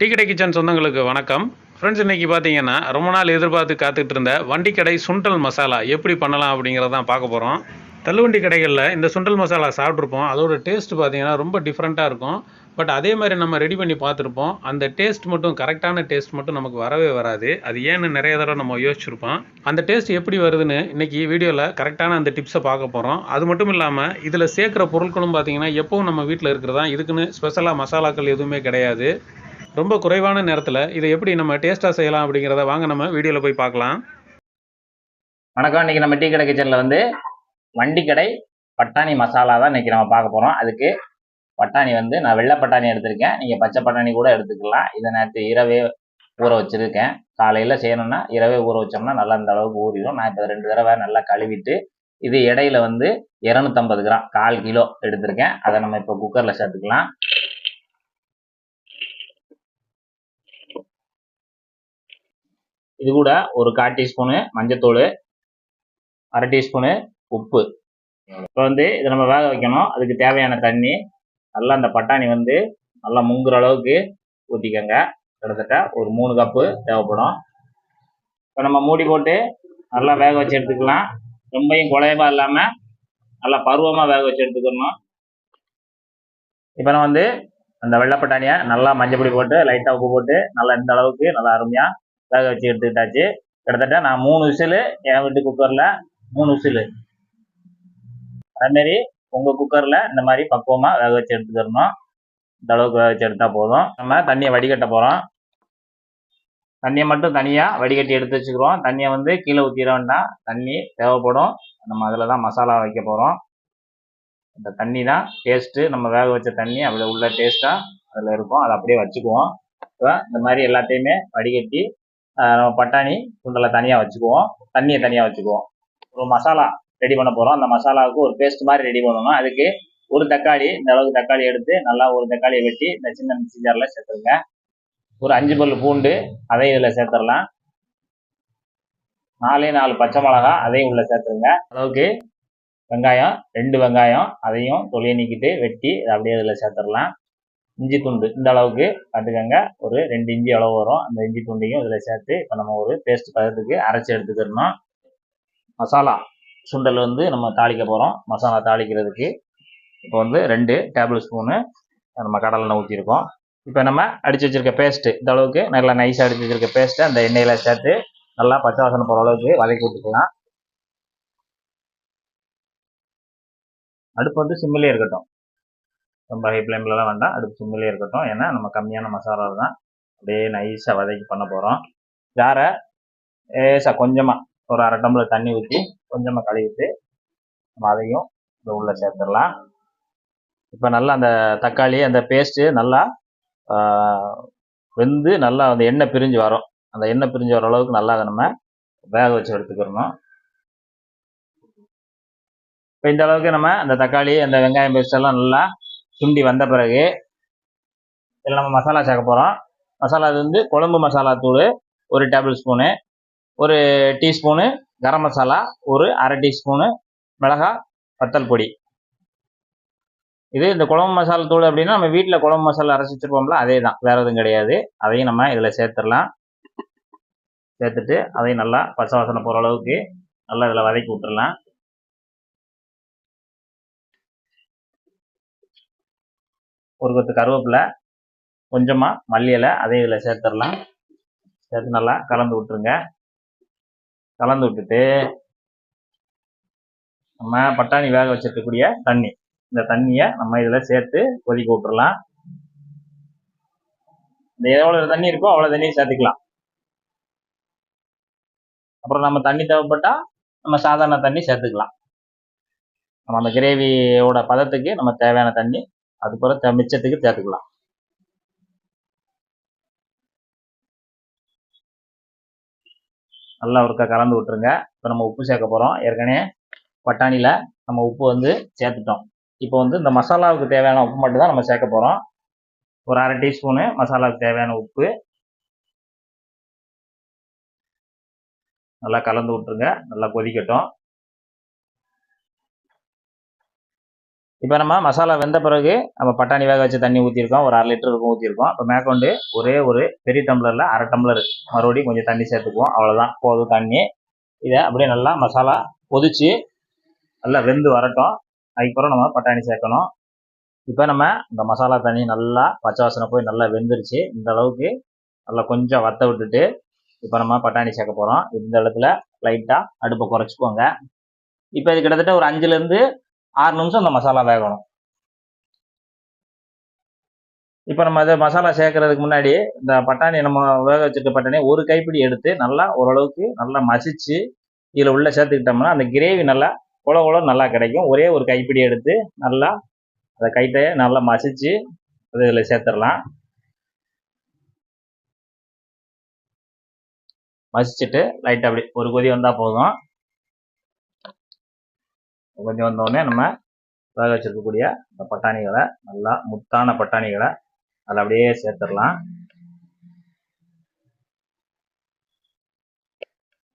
Tea கடை kitchen சொந்தங்களுக்கு வணக்கம். ஃப்ரெண்ட்ஸ் இன்றைக்கி பார்த்தீங்கன்னா ரொம்ப நாள் எதிர்பார்த்து காத்துட்டு இருந்த வண்டி கடை சுண்டல் மசாலா எப்படி பண்ணலாம் அப்படிங்கிறதான் பார்க்க போகிறோம் தள்ளுவண்டி கடைகளில் இந்த சுண்டல் மசாலா சாப்பிட்ருப்போம் அதோட டேஸ்ட் பார்த்தீங்கன்னா ரொம்ப டிஃப்ரெண்ட்டாக இருக்கும். பட் அதே மாதிரி நம்ம ரெடி பண்ணி பார்த்துருப்போம். அந்த டேஸ்ட் மட்டும் கரெக்டான டேஸ்ட் மட்டும் நமக்கு வரவே வராது. அது ஏன்னு நிறைய தடவை நம்ம யோசிச்சிருப்போம். அந்த டேஸ்ட் எப்படி வருதுன்னு இன்றைக்கி வீடியோவில் கரெக்டான அந்த டிப்ஸை பார்க்க போகிறோம் அது மட்டும் இல்லாமல் இதில் சேர்க்குற பொருட்களும் பார்த்தீங்கன்னா எப்பவும் நம்ம வீட்டில் இருக்கிறதா இதுக்குன்னு ஸ்பெஷலாக மசாலாக்கள் எதுவுமே கிடையாது. ரொம்ப குறைவான நேரத்தில் இதை எப்படி நம்ம டேஸ்ட்டாக செய்யலாம் அப்படிங்கிறத வாங்க நம்ம வீடியோவில் போய் பார்க்கலாம். வணக்கம். இன்றைக்கி நம்ம டீ கடை கிச்சனில் வந்து வண்டி கடை பட்டாணி மசாலா தான் இன்றைக்கி நம்ம பார்க்க போகிறோம் அதுக்கு பட்டாணி வந்து நான் வெள்ளை பட்டாணி எடுத்திருக்கேன். நீங்கள் பச்சை பட்டாணி கூட எடுத்துக்கலாம். இதை நேற்று இரவே ஊற வச்சுருக்கேன். காலையில் செய்யணும்னா இரவே ஊற வச்சோம்னா நல்லா அந்த அளவுக்கு ஊறிடும். நான் இப்போ ரெண்டு தடவை நல்லா கழுவிட்டு இது இடையில வந்து இரநூத்தம்பது கிராம் கால் கிலோ எடுத்திருக்கேன். அதை நம்ம இப்போ குக்கரில் சேர்த்துக்கலாம். இது கூட ஒரு கால் டீஸ்பூனு மஞ்சத்தூள் அரை டீஸ்பூனு உப்பு. இப்போ வந்து இதை நம்ம வேக வைக்கணும். அதுக்கு தேவையான தண்ணி நல்லா அந்த பட்டாணி வந்து நல்லா முங்குற அளவுக்கு ஊற்றிக்கோங்க கிட்டத்தட்ட ஒரு மூணு கப்பு தேவைப்படும். இப்போ நம்ம மூடி போட்டு நல்லா வேக வச்சு எடுத்துக்கலாம். ரொம்பையும் குழையமா இல்லாமல் நல்லா பருவமாக வேக வச்சு எடுத்துக்கணும். இப்போ நான் வந்து அந்த வெள்ளை பட்டாணியை நல்லா மஞ்சள் பொடி போட்டு லைட்டாக உப்பு போட்டு நல்லா இந்த அளவுக்கு நல்லா அருமையாக வேக வச்சு எடுத்துக்கிட்டாச்சு. கிட்டத்தட்ட நான் மூணு விசிலு என் வீட்டு குக்கரில் மூணு விசிலு. அதேமாரி உங்கள் குக்கரில் இந்த மாதிரி பக்குவமாக வேக வச்சு எடுத்துக்கிறணும். இந்த அளவுக்கு வேக வச்சு எடுத்தால் போதும். நம்ம தண்ணியை வடிகட்ட போகிறோம் தண்ணியை மட்டும் தனியாக வடிகட்டி எடுத்து வச்சுக்கிறோம். தண்ணியை வந்து கீழே ஊற்றிட வேண்டாம். தண்ணி தேவைப்படும். நம்ம அதில் தான் மசாலா வைக்க போகிறோம் இந்த தண்ணி தான் டேஸ்ட்டு நம்ம வேக வச்ச தண்ணி அதில் உள்ள டேஸ்ட்டாக அதில் இருக்கும். அதை அப்படியே வச்சுக்குவோம். இப்போ இந்த மாதிரி எல்லாத்தையுமே வடிகட்டி நம்ம பட்டாணி சுண்டலை தனியாக வச்சுக்குவோம். தண்ணியை தனியாக வச்சுக்குவோம். ஒரு மசாலா ரெடி பண்ண போகிறோம் அந்த மசாலாவுக்கு ஒரு பேஸ்ட் மாதிரி ரெடி பண்ணணும். அதுக்கு ஒரு தக்காளி இந்த அளவுக்கு தக்காளி எடுத்து நல்லா ஒரு தக்காளியை வெட்டி இந்த சின்ன மிக்சி ஜாரில் சேர்த்துருங்க. ஒரு அஞ்சு பல் பூண்டு அதையும் இதில் சேர்த்துடலாம் நாலே நாலு பச்சை மிளகா அதையும் உள்ள சேர்த்துருங்க. அளவுக்கு வெங்காயம் ரெண்டு வெங்காயம் அதையும் தொலியை நீக்கிட்டு வெட்டி அப்படியே இதில் சேர்த்துடலாம் இஞ்சி துண்டு. இந்த அளவுக்கு பார்த்துக்கோங்க ஒரு ரெண்டு இஞ்சி அளவு வரும். அந்த இஞ்சி துண்டையும் இதில் சேர்த்து இப்போ நம்ம ஒரு பேஸ்ட் பதத்துக்கு அரைச்சி எடுத்துக்கிறணும். மசாலா சுண்டல் வந்து நம்ம தாளிக்க போகிறோம் மசாலா தாளிக்கிறதுக்கு இப்போ வந்து ரெண்டு டேபிள் ஸ்பூனு நம்ம கடலெண்ணெய் ஊற்றிருக்கோம் இப்போ நம்ம அடித்து வச்சிருக்க பேஸ்ட்டு இந்த அளவுக்கு நல்லா நைஸாக அடித்து வச்சிருக்க பேஸ்ட்டு அந்த எண்ணெயில் சேர்த்து நல்லா பச்சை வாசனை போகிற அளவுக்கு வதக்கி விட்டுக்கலாம். அடுப்பு வந்து சிம்மிலே இருக்கட்டும். ரொம்ப ஹை ஃப்ளேம்லலாம் வேண்டாம். அடுப்பு சிம்மிலே இருக்கட்டும். ஏன்னா நம்ம கம்மியான மசாலா தான் அப்படியே நைஸாக வதக்கி பண்ண போகிறோம் ஜாரை லேசாக கொஞ்சமாக ஒரு அரை டம்ளர் தண்ணி ஊற்றி கொஞ்சமாக கழுவிட்டு நம்ம அதையும் இந்த உள்ளே சேர்த்துடலாம். இப்போ நல்லா அந்த தக்காளி அந்த பேஸ்ட்டு நல்லா வெந்து நல்லா அந்த எண்ணெய் பிரிஞ்சு வரும். அந்த எண்ணெய் பிரிஞ்சு வர அளவுக்கு நல்லா அதை நம்ம வேக வச்சு எடுத்துக்கிறணும். இப்போ இந்த அளவுக்கு நம்ம அந்த தக்காளி அந்த வெங்காயம் பேஸ்ட் எல்லாம் நல்லா சுண்டி வந்த பிறகு இதில் நம்ம மசாலா சேர்க்க போகிறோம் மசாலா இது வந்து குழம்பு மசாலா தூள் ஒரு டேபிள் ஸ்பூனு ஒரு டீஸ்பூனு கரம் மசாலா ஒரு அரை டீஸ்பூனு மிளகாய் வத்தல் பொடி. இது இந்த குழம்பு மசாலா தூள் அப்படின்னா நம்ம வீட்டில் குழம்பு மசாலா அரைச்சி வச்சுருப்போம்ல அதே தான். வேறு எதுவும் கிடையாது. அதையும் நம்ம இதில் சேர்த்துடலாம். சேர்த்துட்டு அதையும் நல்லா பச்சை வாசனை போகிற அளவுக்கு நல்லா இதில் வதக்கி விட்டுடலாம். ஒரு கொத்து கருவேப்பிலை கொஞ்சமாக மல்லி இலை அதையும் இதில் சேர்த்துடலாம். சேர்த்து நல்லா கலந்து விட்டுருங்க. கலந்து விட்டுட்டு நம்ம பட்டாணி வேக வச்சிருக்கக்கூடிய தண்ணி. இந்த தண்ணியை நம்ம இதில் சேர்த்து கொதிக்க விட்டுறலாம். இந்த எவ்வளோ தண்ணி இருக்கோ அவ்வளோ தண்ணியை சேர்த்துக்கலாம். அப்புறம் நம்ம தண்ணி தேவைப்பட்டா நம்ம சாதாரண தண்ணி சேர்த்துக்கலாம். நம்ம அந்த கிரேவியோட பதத்துக்கு நம்ம தேவையான தண்ணி அது தே- மிச்சத்துக்கு சேர்த்துக்கலாம். நல்லா ஒருக்கா கலந்து விட்டுருங்க. இப்போ நம்ம உப்பு சேர்க்க போகிறோம் ஏற்கனவே பட்டாணியில் நம்ம உப்பு வந்து சேர்த்துட்டோம். இப்போ வந்து இந்த மசாலாவுக்கு தேவையான உப்பு மட்டும் தான் நம்ம சேர்க்க போகிறோம் ஒரு அரை டீஸ்பூனு மசாலாவுக்கு தேவையான உப்பு. நல்லா கலந்து விட்டுருங்க. நல்லா கொதிக்கட்டும். இப்போ நம்ம மசாலா வெந்த பிறகு நம்ம பட்டாணி வேக வச்சு தண்ணி ஊற்றிருக்கோம் ஒரு அரை லிட்டர் இருக்கும் ஊற்றிருக்கோம் இப்போ மேற்கொண்டு ஒரே ஒரு பெரிய டம்ளரில் அரை டம்ளர் மறுபடியும் கொஞ்சம் தண்ணி சேர்த்துக்குவோம். அவ்வளோதான் போதும் தண்ணி. இதை அப்படியே நல்லா மசாலா கொதிச்சு நல்லா வெந்து வரட்டும். அதுக்கப்புறம் நம்ம பட்டாணி சேர்க்கணும். இப்போ நம்ம இந்த மசாலா தண்ணி நல்லா பச்சை வாசனை போய் நல்லா வெந்துருச்சு. இந்த அளவுக்கு நல்லா கொஞ்சம் வத்த விட்டுட்டு இப்போ நம்ம பட்டாணி சேர்க்க போகிறோம் இந்த இடத்துல லைட்டாக அடுப்பை குறைச்சிக்கோங்க. இப்போ இது கிட்டத்தட்ட ஒரு அஞ்சுலேருந்து ஆறு நிமிஷம் அந்த மசாலா வேகணும். இப்போ நம்ம அதை மசாலா சேர்க்கறதுக்கு முன்னாடி இந்த பட்டாணி நம்ம வேக வச்சுருக்க பட்டாணி ஒரு கைப்பிடி எடுத்து நல்லா ஓரளவுக்கு நல்லா மசிச்சு இதில் உள்ள சேர்த்துக்கிட்டோம்னா அந்த கிரேவி நல்லா குள குளம் நல்லா கிடைக்கும். ஒரே ஒரு கைப்பிடி எடுத்து நல்லா அதை கைட்டையை நல்லா மசிச்சு அது இதில் சேர்த்துடலாம். மசிச்சுட்டு லைட்டாக அப்படி ஒரு கொதி வந்தால் போதும். கொஞ்சம் வந்தோடனே நம்ம வேக வச்சிருக்கக்கூடிய இந்த பட்டாணிகளை நல்லா முத்தான பட்டாணிகளை அதில் அப்படியே சேர்த்துடலாம்.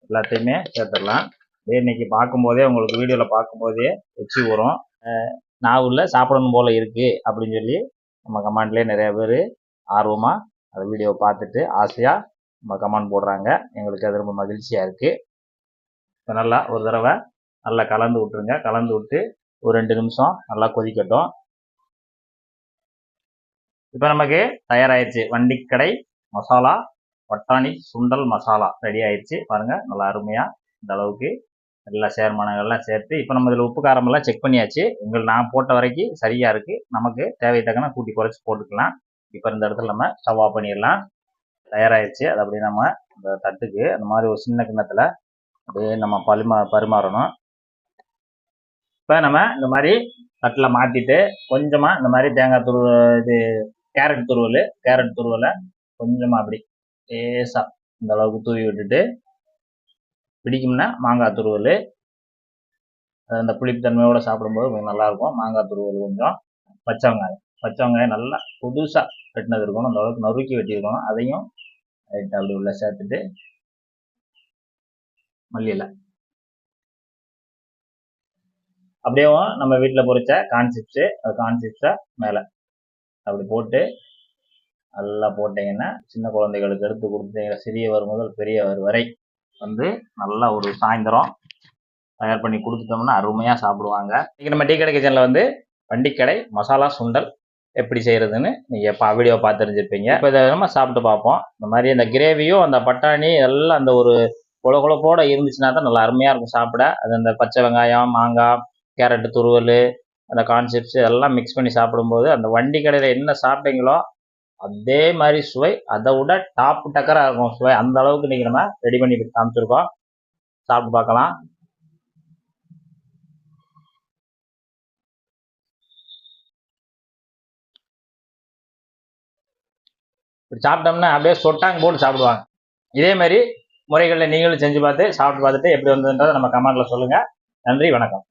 எல்லாத்தையுமே சேர்த்துடலாம். இதே இன்னைக்கு பார்க்கும்போதே உங்களுக்கு வீடியோவில் பார்க்கும்போதே எச்சி வரும் நாவூரில் சாப்பிடணும் போல் இருக்குது அப்படின்னு சொல்லி நம்ம கமெண்ட்லேயே நிறைய பேர் ஆர்வமாக அந்த வீடியோவை பார்த்துட்டு ஆசையாக நம்ம கமெண்ட் போடுறாங்க. எங்களுக்கு அது ரொம்ப மகிழ்ச்சியாக இருக்குது நல்லா ஒரு தடவை நல்லா கலந்து விட்டுருங்க. கலந்து விட்டு ஒரு ரெண்டு நிமிஷம் நல்லா கொதிக்கட்டும். இப்போ நமக்கு தயாராகிடுச்சு வண்டிக்கடை மசாலா பட்டாணி சுண்டல் மசாலா ரெடி ஆயிடுச்சு. பாருங்கள் நல்லா அருமையாக இந்த அளவுக்கு எல்லா சேர்மானங்கள்லாம் சேர்த்து இப்போ நம்ம இதில் உப்பு காரமெல்லாம் செக் பண்ணியாச்சு. எங்கள் நான் போட்ட வரைக்கும் சரியாக இருக்குது நமக்கு தேவை தக்கன கூட்டி குறைச்சி போட்டுக்கலாம். இப்போ இந்த இடத்துல நம்ம ஸ்டவ் ஆஃப் பண்ணிடலாம். தயாராகிடுச்சு அது அப்படியே நம்ம இந்த தட்டுக்கு அந்த மாதிரி ஒரு சின்ன கிண்ணத்தில் அப்படியே நம்ம பரிமா பரிமாறணும். இப்போ நம்ம இந்த மாதிரி தட்டில் மாற்றிட்டு கொஞ்சமாக இந்த மாதிரி தேங்காய் துருவ இது கேரட் துருவல் கேரட் துருவலை கொஞ்சமாக அப்படி லேசாக இந்த அளவுக்கு தூவி விட்டுட்டு பிடிக்கும்னா மாங்காய் துருவல். அந்த புளிப்புத்தன்மையோடு சாப்பிடும்போது கொஞ்சம் நல்லாயிருக்கும் மாங்காய் துருவல் கொஞ்சம் பச்சை வெங்காயம். பச்சை வெங்காயம் நல்லா புதுசாக வெட்டினது இருக்கணும். அந்த அளவுக்கு நறுக்கி வெட்டியிருக்கணும். அதையும் லைட்டாக அப்படி உள்ள சேர்த்துட்டு மல்லியில் அப்படியே நம்ம வீட்டில் பொரிச்ச கான்செப்ட்ஸு கான்செப்ட்ஸை மேலே. அப்படி போட்டு நல்லா போட்டிங்கன்னா சின்ன குழந்தைகளுக்கு எடுத்து கொடுத்தீங்க சிறியவர் முதல் பெரியவர் வரை வந்து நல்லா ஒரு சாயந்தரம் தயார் பண்ணி கொடுத்துட்டோம்னா அருமையாக சாப்பிடுவாங்க. இன்றைக்கி நம்ம டீ கடை கிச்சனில் வந்து வண்டிக்கடை மசாலா சுண்டல் எப்படி செய்கிறதுன்னு நீங்கள் பா வீடியோ பார்த்து தெரிஞ்சிருப்பீங்க. இப்போ இதை நம்ம சாப்பிட்டு பார்ப்போம். இந்த மாதிரி அந்த கிரேவியும் அந்த பட்டாணி எல்லாம் அந்த ஒரு குழ குழப்போட இருந்துச்சுன்னா தான் நல்லா அருமையாக இருக்கும் சாப்பிட. அது அந்த பச்சை வெங்காயம் மாங்காய் கேரட்டு துருவல் அந்த கான்செப்ட்ஸ் எல்லாம் மிக்ஸ் பண்ணி சாப்பிடும்போது அந்த வண்டி கடையில் என்ன சாப்பிட்டீங்களோ அதே மாதிரி சுவை. அதை விட டாப் டக்கராக இருக்கும் சுவை. அந்த அளவுக்கு இன்றைக்கி நம்ம ரெடி பண்ணி காமிச்சிருக்கோம். சாப்பிட்டு பார்க்கலாம். இப்படி சாப்பிட்டோம்னா அப்படியே சொட்டாங்க போட்டு சாப்பிடுவாங்க. இதே மாதிரி முறைகளில் நீங்களும் செஞ்சு பார்த்து சாப்பிட்டு பார்த்துட்டு எப்படி வந்ததுன்றதை நம்ம கமெண்ட்டில் சொல்லுங்கள் நன்றி வணக்கம்.